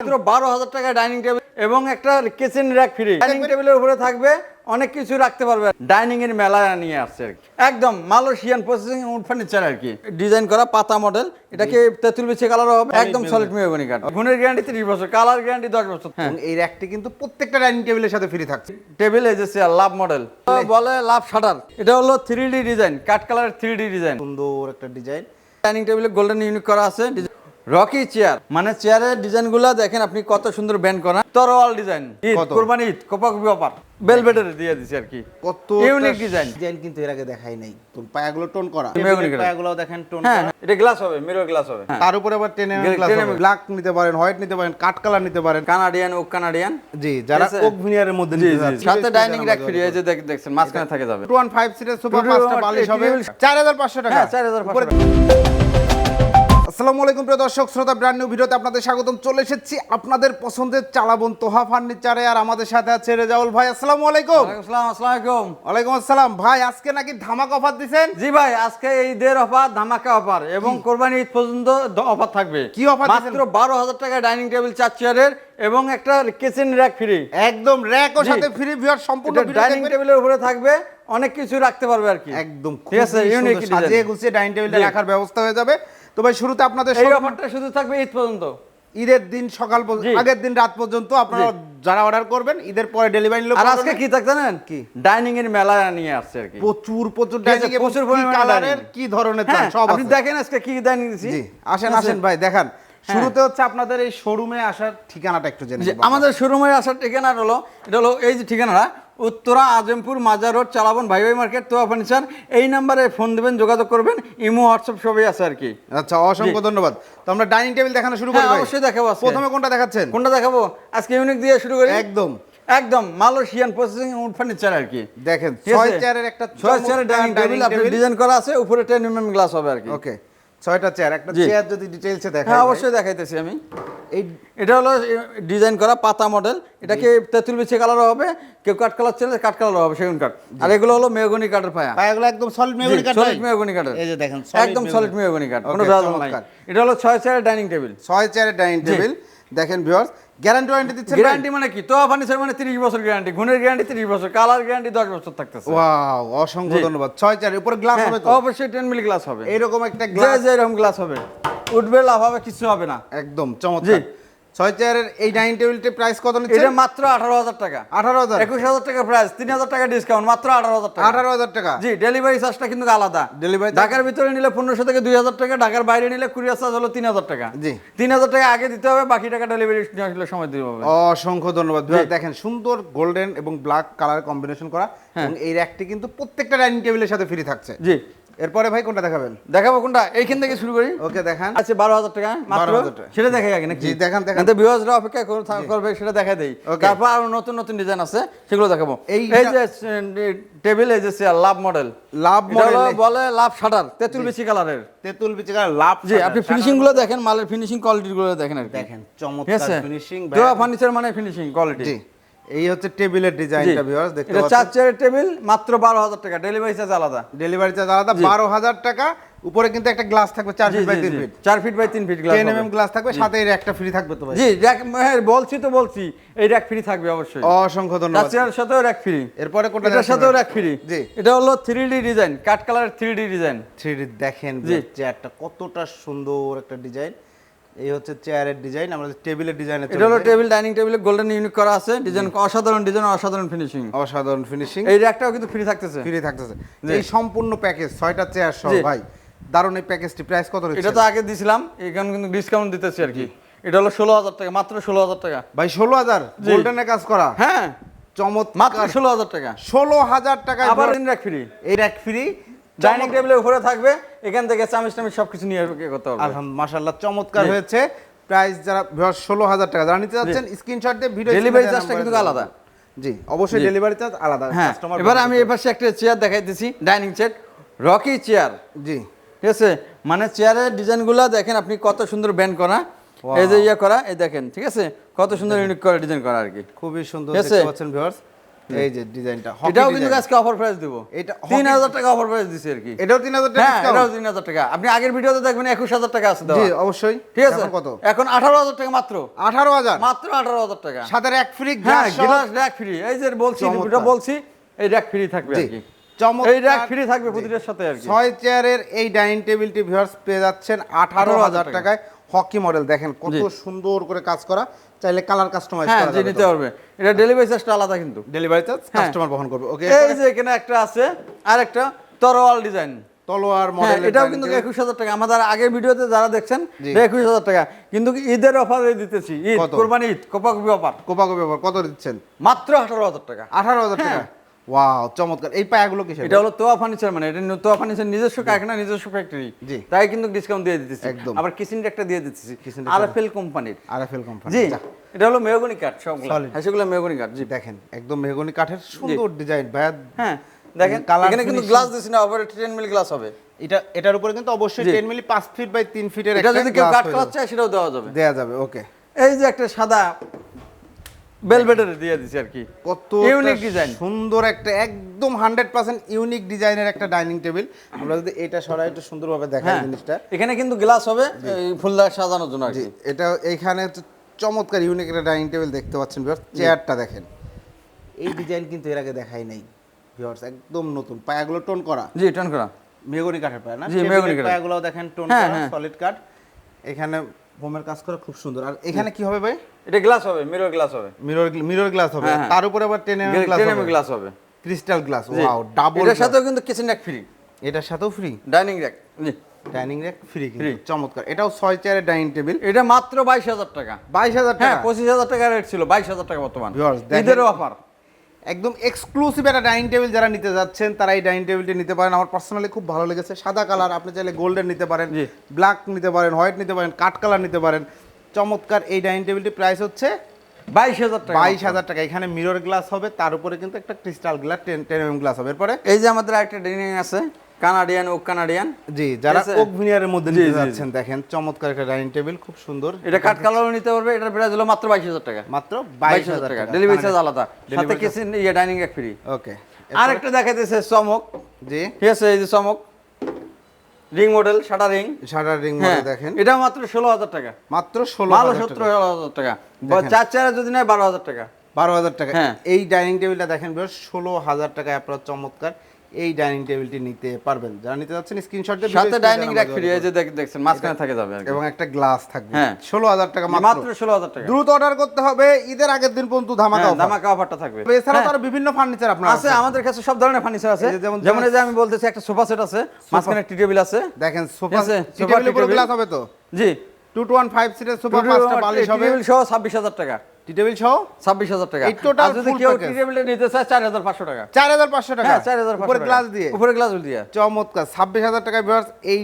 মাত্র বারো হাজার টাকা ডাইনিং টেবিল এবং একটা কিচেন র্যাক ফ্রি ডাইনিং টেবিলের উপরে থাকবে অনেক কিছু রাখতে পারবে। ডাইনিং এর মেলা নিয়ে আসছে একদম মালয়েশিয়ান প্রসেসিং উড ফার্নিচার আর কি। ডিজাইন করা পাতা মডেল এটাকে তেঁতুল বিছে কালার হবে একদম সলিড মেহগনি কাঠ। গুণের গ্যারান্টি তিরিশ বছর কালার গ্যারান্টি দশ বছর। হ্যাঁ। এই র্যাকটি কিন্তু প্রত্যেকটা ডাইনিং টেবিলের সাথে ফ্রি থাকছে। টেবিল এই যে লাভ মডেল বলে লাভ শাটার এটা হলো থ্রি ডি ডিজাইন কাঠ কালার থ্রি ডিজাইন সুন্দর একটা ডিজাইন ডাইনিং টেবিলে গোল্ডেন ইউনিক করা আছে রকি চেয়ার মানে চেয়ারের ডিজাইনগুলো দেখেন আপনি কত সুন্দর ব্যান্ড করা। তরোয়াল ডিজাইন ঈদ? কোরবানি ঈদ কোপাকুপি অফার বেলভেটের দিয়ে দিছি আর কি। কত ইউনিক ডিজাইন ডিজাইন কিন্তু এর আগে দেখাই নাই। তো পায়াগুলো টোন করা। পায়াগুলো দেখেন টোন হ্যাঁ করা। এটা গ্লাস হবে মিরর গ্লাস হবে। তার উপরে আবার টেনে Ten mm ব্ল্যাক নিতে পারেন হোয়াইট নিতে পারেন কাট কালার নিতে পারেন। কানাডিয়ান ও কানাডিয়ান জি যারা ওক ভিনিয়ারের মধ্যে নিতে সাথে ডাইনিং র্যাক ফ্রি এই যে দেখছেন মাঝখানে থাকে যাবে। টু ওয়ান ফাইভ সিটের সুপার Two পাঁচটা বালিশ হবে। table- চার হাজার পাঁচশো টাকা। হ্যাঁ চার হাজার উপরে আসসালামু আলাইকুম প্রিয় দর্শক শ্রোতা ব্র্যান্ড নিউ ভিডিওতে আপনাদের স্বাগতম। চলে এসেছি আপনাদের পছন্দের চালাবন তোহা ফার্নিচারে আর আমাদের সাথে আছে রেজাউল ভাই। আসসালামু আলাইকুম। আসসালাম আলাইকুম। ওয়ালাইকুম আসসালাম। ভাই আজকে নাকি ধামাক অফার দিছেন? জি ভাই আজকে ঈদের অফার ধামাকা অফার এবং কোরবানি ঈদ পর্যন্ত অফার থাকবে। কি দিছেন? মাত্র বারো হাজার টাকা ডাইনিং টেবিল চার চেয়ারের এবং একটা কিচেন র্যাক ফ্রি একদম র্যাক ও সাথে ফ্রি ভিউয়ার সম্পূর্ণ ডাইনিং টেবিলের উপরে থাকবে অনেক কিছু রাখতে পারবে আর কি। একদম ঠিক আছে ইউনিক সাজিয়ে গুছিয়ে ডাইনিং টেবিলটা রাখার ব্যবস্থা হয়ে যাবে। তো ভাই শুরুতে আপনাদের এই অফারটা শুধু থাকবে ঈদ পর্যন্ত। ঈদের দিন সকাল পর্যন্ত আগের দিন রাত পর্যন্ত আপনারা যারা অর্ডার করবেন ঈদের পরে ডেলিভারি নিলে আর আজকে কি থাকতে জানেন? কি? ডাইনিং এর মেলা নিয়ে আসছে আর কি। প্রচুর প্রচুর ডাইনিং এবং প্রচুর কালারের কি ধরনের হ্যাঁ সব আপনি দেখেন আজকে কি ডাইনিং দিছি জি আসেন আসেন ভাই দেখান। হ্যাঁ। শুরুতে হচ্ছে আপনাদের এই শোরুমে আসার ঠিকানাটা একটু জেনে আমাদের শোরুমে আসার ঠিকানা হলো এটা হলো এই যে ঠিকানাটা উত্তরা আজমপুর মাজার রোড চালাবন ভাই ভাই মার্কেট তোয়া ফার্নিচার। এই নাম্বারে ফোন দেবেন যোগাযোগ করবেন। ইমো হোয়াটসঅ্যাপ সবই আছে আর কি। আচ্ছা অসংখ্য ধন্যবাদ। তো আমরা ডাইনিং টেবিল দেখানো শুরু করি হ্যাঁ, অবশ্যই দেখাবো। প্রথমে কোনটা দেখাচ্ছেন? কোনটা দেখাবো? আজকে ইউনিক দিয়ে শুরু করি। একদম। একদম মালয়েশিয়ান প্রসেসিং উড ফার্নিচার আর কি। দেখেন ছয় চেয়ারের একটা ছয় চেয়ারের ডাইনিং টেবিল আপনি ডিজাইন করা আছে উপরে টেন এমএম গ্লাস হবে আর কি। ওকে ছয়টা চেয়ার একটা চেয়ার যদি ডিটেইলসে দেখা হ্যাঁ অবশ্যই দেখাইতেছি আমি। এই এটা হলো ডিজাইন করা পাতা মডেল এটাকে তেঁতুল বিছে কালারও হবে কেউ কাঠ কালার চাইলে কাঠ কালারও হবে সেগুন কাঠ আর এগুলো হলো মেহগনি কাঠের পায়া। পায়াগুলো একদম সলিড মেমরি কাঠ সলিড মেহগনি কাঠের এই যে দেখেন একদম সলিড মেহগনি কাঠ কোনো ভেজাল এটা হলো ছয় চেয়ারের ডাইনিং টেবিল ছয় চেয়ারের ডাইনিং টেবিল দেখেন ভিউয়ার্স গ্যারান্টি ওয়ারেন্টি দিচ্ছে গ্যারান্টি মানে কি? তো ফার্নিচার মানে 30 বছর গ্যারান্টি গুণের গ্যারান্টি 30 বছর কালার গ্যারান্টি 10 বছর থাকতেছে। ওয়াও অসংখ্য ধন্যবাদ। ছয় চেয়ারের উপরে গ্লাস হ্যাঁ, হবে তো? অবশ্যই 10 মিলি গ্লাস হবে। এরকম একটা গ্লাস এরকম গ্লাস হবে। উঠবে লাভ হবে কিছু হবে না। একদম চমৎকার। ছয় চেয়ারের এই ডাইনিং প্রাইস কত নিচ্ছে এটা মাত্র 18000 টাকা। আঠারো হাজার। 21000 টাকা প্রাইস 3000 টাকা ডিসকাউন্ট মাত্র 18000 টাকা। আঠারো হাজার টাকা। জি ডেলিভারি চার্জটা কিন্তু আলাদা। Delivery ঢাকার ভিতরে নিলে পনেরোশো থেকে দুই হাজার টাকা ঢাকার বাইরে নিলে কুরিয়ার চার্জ হলো তিন হাজার টাকা। জি। তিন হাজার টাকা আগে দিতে হবে বাকি টাকা ডেলিভারি আসলে সময় দিতে হবে। অসংখ্য ধন্যবাদ। দেখেন সুন্দর গোল্ডেন এবং ব্ল্যাক কালার কম্বিনেশন করা এবং এই র্যাকটি কিন্তু প্রত্যেকটা ডাইনিং টেবিলের সাথে ফ্রি থাকছে। জি। এরপরে ভাই কোনটা দেখাবেন? দেখাবো কোনটা? এইখান থেকে শুরু করি। ওকে দেখান। আচ্ছা বারো হাজার টাকা মাত্র? সেটা দেখাই আগে নাকি? দেখান, দেখান। কিন্তু ভিউয়ার্সরা অপেক্ষা করবে সেটা দেখা দেই। তারপর আরও নতুন নতুন ডিজাইন আছে সেগুলো দেখাবো। এই যে টেবিল এই যে chair love model love model বলে লাভ শাটার তেঁতুল বেশি কালারের তেঁতুল কালার লাভ জি আপনি ফিনিশিংগুলো দেখেন মালের ফিনিশিং কোয়ালিটি গুলো দেখেন আর কি। দেখেন চমৎকার ফিনিশিং দোয়া ফার্নিচার মানে ফিনিশিং কোয়ালিটি জি। এই হচ্ছে টেবিলের ডিজাইনটা ভিউয়ার্স দেখতে এটা পাচ্ছেন? চার চেয়ারের টেবিল মাত্র বারো হাজার টাকা। ডেলিভারি চার্জ আলাদা। ডেলিভারি চার্জ আলাদা বারো হাজার টাকা। উপরে কিন্তু একটা গ্লাস থাকবে চার জি, ফিট বাই জি, তিন জি। ফিট চার ফিট বাই তিন feet glass ten mm glass থাকবে সাথে এর একটা ফ্রি থাকবে তো ভাই। জি র্যাক বলছি তো বলছি এই র্যাক ফ্রি থাকবে অবশ্যই। অসংখ্য চার ধন্যবাদ। চেয়ারের সাথেও র্যাক ফ্রি এরপরে কোনটা এটার সাথেও র্যাক ফ্রি জি। এটা হলো থ্রি ডি ডিজাইন কাঠ কালারের থ্রি ডি ডিজাইন থ্রি দেখেন জি। চেয়ারটা কতটা সুন্দর একটা ডিজাইন এই হচ্ছে চেয়ারের ডিজাইন আমরা টেবিলের ডিজাইন এটা হলো টেবিল ডাইনিং টেবিলে গোল্ডেন ইউনিক করা আছে। ডিজাইন অসাধারণ ডিজাইন অসাধারণ ফিনিশিং অসাধারণ ফিনিশিং এই র্যাকটাও কিন্তু ফ্রি থাকতেছে। ফ্রি থাকতেছে। এই সম্পূর্ণ প্যাকেজ ছয়টা চেয়ার সহ ভাই। দারুণ এই প্যাকেজটি প্রাইস কত রয়েছে এটা তো আগে দিছিলাম এখানে কিন্তু ডিসকাউন্ট দিতেছি আর কি। এটা হলো ষোলো হাজার টাকা মাত্র ষোলো হাজার টাকা। ভাই ষোলো হাজার? জি। গোল্ডেনে কাজ করা? হ্যাঁ। চমৎকার। ষোলো হাজার টাকা। ষোলো হাজার টাকা আবার র্যাক ফ্রি এই র্যাক ফ্রি ডাইনিং টেবিলের উপরে থাকবে এখান থেকে চামিচ টামিচ সবকিছু নিয়ে করতে পারবে? মাশাল্লাহ চমৎকার হয়েছে। প্রাইস যারা ষোলো হাজার টাকা। যারা নিতে যাচ্ছেন স্ক্রিনশট দিয়ে ভিডিও Delivery charge টা কিন্তু আলাদা। জি অবশ্যই ডেলিভারি চার্জ আলাদা। হ্যাঁ কাস্টমার এবার আমি এপাশে একটা চেয়ার দেখাইতেছি ডাইনিং সেট রকি চেয়ার জি। ঠিক আছে? মানে চেয়ারের ডিজাইনগুলো দেখেন আপনি কত সুন্দর ব্যান্ড করা। এই যে ইয়ে করা এই দেখেন ঠিক আছে? কত সুন্দর ইউনিক করে ডিজাইন করা আর কি। খুবই সুন্দর দেখতে পাচ্ছেন ভিউয়ার্স এই যে ডিজাইনটা এটাও কিন্তু আজকে অফার প্রাইস দিব। এটা তিন hockey- হাজার টাকা অফার প্রাইস দিচ্ছে আর কি। এটাও তিন হাজার টাকা হ্যাঁ এটাও তিন হাজার টাকা। আপনি আগের ভিডিওতে দেখবেন একুশ হাজার টাকা আছে জি অবশ্যই। ঠিক আছে? কত? এখন আঠারো হাজার টাকা মাত্র। আঠারো হাজার? মাত্র আঠারো হাজার টাকা। সাথে এক ফ্রি গ্লাস গ্লাস ফ্রি এই যে বলছি চমৎকার। বলছি এই র্যাক ফ্রি থাকবে আর কি। এই র্যাক ফ্রি থাকবে প্রতিটার সাথে আর কি। ছয় চেয়ারের এই ডাইনিং টেবিলটি ভিউয়ার্স পেয়ে যাচ্ছেন আঠারো হাজার 18,000 টাকায়। হকি মডেল দেখেন কত সুন্দর করে কাজ করা। চাইলে কালার কাস্টমাইজ হ্যাঁ করা যে নিতে পারবে। এটা ডেলিভারি চার্জটা আলাদা কিন্তু। ডেলিভারি চার্জ হ্যাঁ। কাস্টমার বহন করবে ওকে এই যে এখানে একটা আছে আর একটা তরোয়াল ডিজাইন তলোয়ার হ্যাঁ মডেল এটাও কিন্তু একুশ হাজার টাকা। আমাদের আগের ভিডিওতে যারা দেখছেন। একুশ হাজার টাকা। কিন্তু ঈদের অফারে দিতেছি ঈদ? কোরবানি ঈদ কোপাকুপি অফার কোপাকো ব্যবহার কত দিচ্ছেন? মাত্র আঠারো হাজার টাকা। আঠারো হাজার টাকা। হ্যাঁ। ওয়াও চমৎকার। এই পায়াগুলো কিসের? এটা হলো তোয়া ফার্নিচার মানে এটা তোয়া ফার্নিচার নিজস্ব কারখানা নিজস্ব ফ্যাক্টরি জি। তাই কিন্তু ডিসকাউন্ট দিয়ে দিতেছি। একদম। আবার কিচেন একটা দিয়ে দিতেছি। Kitchen আর কোম্পানির আরএফএল কোম্পানি জি। এটা হলো মেহগনি কাঠ সবগুলো। হ্যাঁ সেগুলো মেহগনি কাঠ জি। দেখেন একদম মেহগনি কাঠের সুন্দর ডিজাইন ভাইয়া। হ্যাঁ দেখেন এখানে কিন্তু গ্লাস দিছি না ওপরে টেন মিলি গ্লাস হবে। এটা এটার উপরে কিন্তু অবশ্যই জি। 10 মিলি 5 ফিট বাই 3 ফিটের এটা যদি কেউ কাঠ। চায় সেটাও দেওয়া যাবে। দেয়া যাবে ওকে এই যে একটা সাদা বেলভেটের দিয়ে দিছি আর কি। কত Unique design। সুন্দর একটা একদম হান্ড্রেড পার্সেন্ট ইউনিক ডিজাইনের একটা ডাইনিং টেবিল। আমরা যদি এটা সরাই একটু সুন্দরভাবে দেখাই হ্যাঁ। জিনিসটা। এখানে কিন্তু গ্লাস হবে এই ফুলদার সাজানোর জন্য আর কি। এটা হচ্ছে চমৎকার ইউনিক একটা ডাইনিং টেবিল দেখতে পাচ্ছেন ভিউয়ার্স চেয়ারটা দেখেন। এই ডিজাইন কিন্তু এর আগে দেখাই নাই ভিউয়ার্স একদম নতুন। পায়াগুলো টোন করা। জি টার্ন করা। মেগনি কাঠের পায়া না? জি, মেহগনি কাঠের। পায়াগুলো দেখেন টোন হ্যাঁ, করা হ্যাঁ। সলিড কাঠ এখানে বোমের কাজ করা খুব সুন্দর। আর এখানে কি হবে ভাই? এটা গ্লাস হবে মিরর গ্লাস হবে। মিরর মিরর গ্লাস হবে। হ্যাঁ, হ্যাঁ। তার উপরে আবার টেন এমএম গ্লাস হবে। গ্লাস হবে। ক্রিস্টাল গ্লাস ওয়াও ডাবল এটার সাথেও কিন্তু কিচেন র্যাক ফ্রি এটার সাথেও ফ্রি ডাইনিং র্যাক জি। ডাইনিং র্যাক ফ্রি কিন্তু। চমৎকার। এটাও ছয় চেয়ারের ডাইনিং টেবিল এটা মাত্র বাইশ হাজার টাকা। বাইশ হাজার হ্যাঁ টাকা পঁচিশ হাজার টাকা রেট ছিল বাইশ হাজার টাকা বর্তমান। ঈদের অফার একদম এক্সক্লুসিভ একটা ডাইনিং টেবিল যারা নিতে যাচ্ছেন তারা এই ডাইনিং টেবিলটি নিতে পারেন। আমার পার্সোনালি খুব ভালো লেগেছে। সাদা কালার আপনি চাইলে গোল্ডেন নিতে পারেন। ব্ল্যাক নিতে পারেন হোয়াইট নিতে পারেন কাঠ কালার নিতে পারেন। চমৎকার এই ডাইনিং টেবিলটি প্রাইস হচ্ছে বাইশ হাজার টাকা। বাইশ হাজার টাকা। এখানে মিরর গ্লাস হবে তার উপরে কিন্তু একটা crystal glass ten ten M glass হবে। এরপরে? এই যে আমাদের একটা ডাইনিং আছে কানাডিয়ান ও কানাডিয়ান? জি যারা ওক ভিনিয়ারের মধ্যে নিতে। যাচ্ছেন দেখেন চমৎকার একটা ডাইনিং টেবিল খুব সুন্দর। এটা কাঠ কালারও নিতে পারবে এটার প্রাইস হলো মাত্র বাইশ হাজার টাকা। মাত্র বাইশ বাইশ হাজার টাকা টাকা। ডেলিভারি চার্জ আলাদা। সাথে কিচেন ইয়ে ডাইনিং র্যাক ফ্রি ওকে আর একটা দেখাইতেছে চমক। জি। ঠিক আছে এই যে চমক। রিং মডেল সাদা রিং সাদা রিং মধ্যে দেখেন। এটা মাত্র ষোলো হাজার টাকা। মাত্র ষোলো ভালো হাজার সত্তর টাকা। হাজার টাকা। বা চার চারে যদি নেয় বারো হাজার টাকা। বারো হাজার টাকা। হ্যাঁ। এই ডাইনিং টেবিলটা দেখেন বেশ ষোলো হাজার টাকায় আপনারা চমৎকার। এই ডাইনিং টেবিলটি নিতে পারবেন। যারা নিতে যাচ্ছেন স্ক্রিনশট দিয়ে সাথে ডাইনিং র্যাক ফ্রি এই যে দেখ- দেখছেন মাঝখানে থাকে যাবে এবং একটা গ্লাস থাকবে। হ্যাঁ। ষোলো হাজার টাকা মাত্র। মাত্র ষোলো হাজার টাকা। দ্রুত অর্ডার করতে হবে। ঈদের আগের দিন পর্যন্ত ধামাকা হ্যাঁ, offer। ধামাকা অফারটা থাকবে। এছাড়াও হ্যাঁ। তার বিভিন্ন ফার্নিচার আপনার আছে আমাদের কাছে সব ধরনের ফার্নিচার আছে। যেমন- যেমন এই যে আমি বলতেছি একটা সোফা সেট আছে মাঝখানে টি টেবিল আছে। দেখেন সোফা আছে, টি টেবিলের উপরে গ্লাস হবে তো? জি। টু টু ওয়ান ফাইভ সিটের সোফা পাঁচটা বালিশ টি হবে। টেবিল সহ ছাব্বিশ হাজার টাকা। সহ? ছাব্বিশ হাজার টাকা। এই আর যদি কেউ নিতে চায় চার হাজার পাঁচশো টাকা। চার হাজার পাঁচশো টাকা? হ্যাঁ উপরে গ্লাস দিয়ে? উপরে গ্লাস দিয়ে। চমৎকার। ছাব্বিশ হাজার টাকায় ভিউয়ার্স এই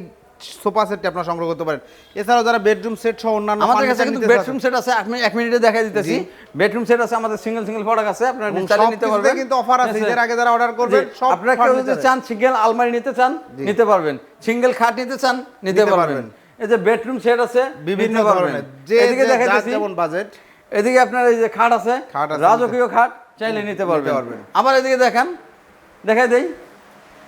সোফা সেটটি আপনারা সংগ্রহ করতে পারেন। এছাড়াও যারা বেডরুম সেট সহ অন্যান্য আমাদের কাছে কিন্তু বেডরুম সেট আছে আমি এক মিনিটে দেখাই দিতেছি। বেডরুম সেট আছে আমাদের সিঙ্গেল সিঙ্গেল প্রোডাক্ট আছে আপনারা সব নিতে পারবেন। কিন্তু অফার আছে। ঈদের আগে যারা অর্ডার করবেন সব আপনারা কেউ যদি চান সিঙ্গেল আলমারি নিতে চান নিতে পারবেন। সিঙ্গেল খাট নিতে চান নিতে পারবেন। এই যে বেডরুম সেট আছে বিভিন্ন ধরনের। যে যেমন বাজেট এদিকে আপনার এই যে খাট আছে রাজকীয় খাট চাইলে নিতে পারবেন। পারবেন। আবার এদিকে দেখেন দেখাই দেই।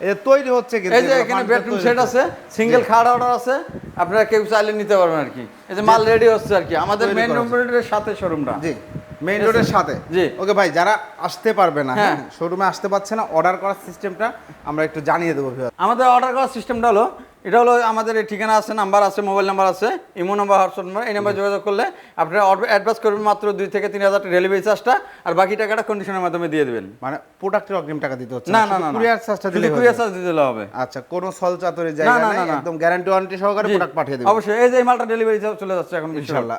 এ তৈরি হচ্ছে এই যে এখানে বেডরুম সেট আছে সিঙ্গেল খাট অর্ডার আছে আপনারা কেউ চাইলে নিতে পারবেন আর কি। এই যে মাল রেডি হচ্ছে আর কি। আমাদের মেইন রোডের সাথে শোরুমটা জি মেইন রোডের সাথে। জি। ওকে ভাই যারা আসতে পারবে না হ্যাঁ। হ্যাঁ। শোরুমে আসতে পারছে না অর্ডার করার সিস্টেমটা আমরা একটু জানিয়ে দেবো। আমাদের অর্ডার করার সিস্টেমটা হলো এটা হলো আমাদের এই ঠিকানা আছে নাম্বার আছে মোবাইল নাম্বার আছে ইমো নাম্বার হোয়াটসঅ্যাপ নাম্বার এই নাম্বার যোগাযোগ করলে আপনারা অ্যাডভান্স করবেন মাত্র দুই থেকে তিন হাজার ডেলিভারি চার্জটা আর বাকি টাকাটা কন্ডিশনের মাধ্যমে দিয়ে দেবেন। মানে প্রোডাক্টের অগ্রিম টাকা দিতে হচ্ছে না না না কুরিয়ার চার্জটা দিলে কুরিয়ার চার্জ দিতে হবে। আচ্ছা কোনো সল চাতুরি জায়গা না, না। একদম গ্যারান্টি ওয়ারেন্টি সহকারে প্রোডাক্ট পাঠিয়ে দেবেন। অবশ্যই। এই যে মালটা ডেলিভারি চলে যাচ্ছে এখন ইনশাআল্লাহ।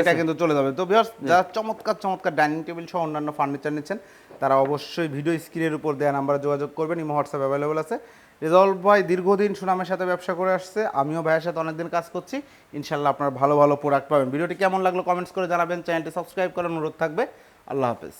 এটা কিন্তু চলে যাবে। তো ভিউয়ার্স যারা চমৎকার চমৎকার ডাইনিং টেবিল সহ অন্যান্য ফার্নিচার নিচ্ছেন তারা অবশ্যই ভিডিও স্ক্রিনের উপর দেওয়া নাম্বারে যোগাযোগ করবেন। ইমো হোয়াটসঅ্যাপ অ্যাভেলেবল আছে। রেজলভ ভাই দীর্ঘদিন সুনামের সাথে ব্যবসা করে আসছে, আমিও ভাইয়ের সাথে অনেকদিন কাজ করছি। ইনশাল্লাহ আপনার ভালো ভালো প্রোডাক্ট পাবেন। ভিডিওটি কেমন লাগল কমেন্টস করে জানাবেন। চ্যানেলটি সাবস্ক্রাইব করার অনুরোধ থাকবে। আল্লাহ হাফেজ।